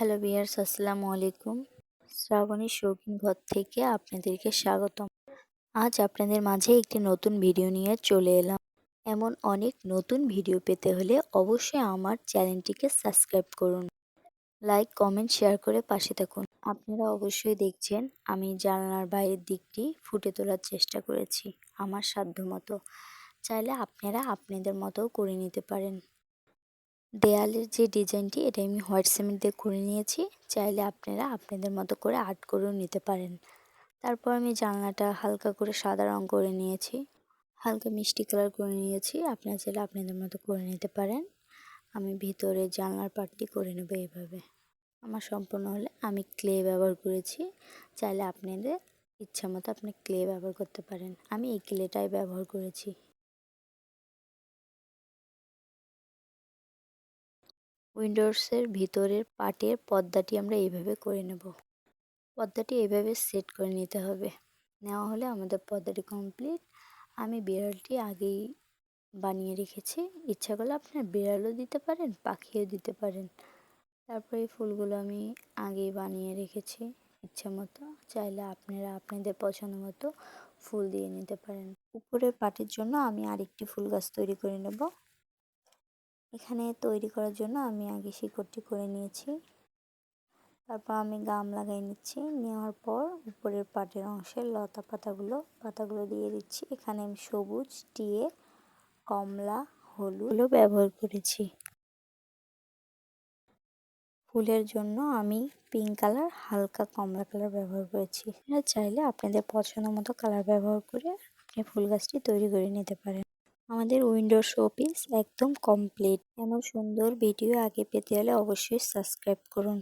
Hello বিয়ার্স আসসালামু আলাইকুম। শ্রাবণী শৌখিন ঘর থেকে আপনাদেরকে স্বাগতম। আজ আপনাদের মাঝে একটি নতুন ভিডিও নিয়ে চলে এলাম। এমন অনেক নতুন ভিডিও পেতে হলে অবশ্যই আমার চ্যানেলটিকে সাবস্ক্রাইব করুন। লাইক কমেন্ট শেয়ার করে পাশে থাকুন। আপনারা অবশ্যই দেখছেন, আমি জানলার বাইরের দিকটি ফুটে তোলার চেষ্টা করেছি, আমার সাধ্য মতো চাইলে আপনারা আপনাদের মতো করে নিতে পারেন। দেয়ালের যে ডিজাইনটি, এটা আমি হোয়াইট সিমেন্ট দিয়ে করে নিয়েছি। চাইলে আপনারা আপনাদের মতো করে আর্ট করেও নিতে পারেন। তারপর আমি জানলাটা হালকা করে সাদা রং করে নিয়েছি। হালকা মিষ্টি কালার করে নিয়েছি। আপনারা চাইলে আপনাদের মতো করে নিতে পারেন। আমি ভিতরে জানলার পাটটি করে নেব এইভাবে আমার সম্পূর্ণ হলে আমি ক্লে ব্যবহার করেছি। চাইলে আপনাদের ইচ্ছা মতো আপনি ক্লে ব্যবহার করতে পারেন। আমি এই ক্লেটাই ব্যবহার করেছি। উইন্ডোজের ভিতরের পাটের পর্দাটি আমরা এইভাবে করে নেব। পর্দাটি এইভাবে সেট করে নিতে হবে। নেওয়া হলে আমাদের পর্দাটি কমপ্লিট। আমি বিড়ালটি আগেই বানিয়ে রেখেছি। ইচ্ছা করলে আপনার বিড়ালও দিতে পারেন, পাখিও দিতে পারেন। তারপরে এই ফুলগুলো আমি আগেই বানিয়ে রেখেছি। ইচ্ছা মতো চাইলে আপনারা আপনাদের পছন্দ মতো ফুল দিয়ে নিতে পারেন। উপরের পাটির জন্য আমি আরেকটি ফুল গাছ তৈরি করে নেব। এখানে তৈরি করার জন্য আমি আগে শিকড়টি করে নিয়েছি। তারপর আমি গাম লাগাই নিচ্ছি। নেওয়ার পর উপরের পাটের অংশের লতা পাতাগুলো পাতাগুলো দিয়ে দিচ্ছি। এখানে আমি সবুজ, টিয়ে, কমলা, হলুদ ব্যবহার করেছি। ফুলের জন্য আমি পিঙ্ক কালার, হালকা কমলা কালার ব্যবহার করেছি। চাইলে আপনাদের পছন্দ মতো কালার ব্যবহার করে আপনি ফুল গাছটি তৈরি করে নিতে পারেন। আমাদের উইন্ডো শোপিস একদম কমপ্লিট। এমন সুন্দর ভিডিও আগে পেতে হলে অবশ্যই সাবস্ক্রাইব করুন।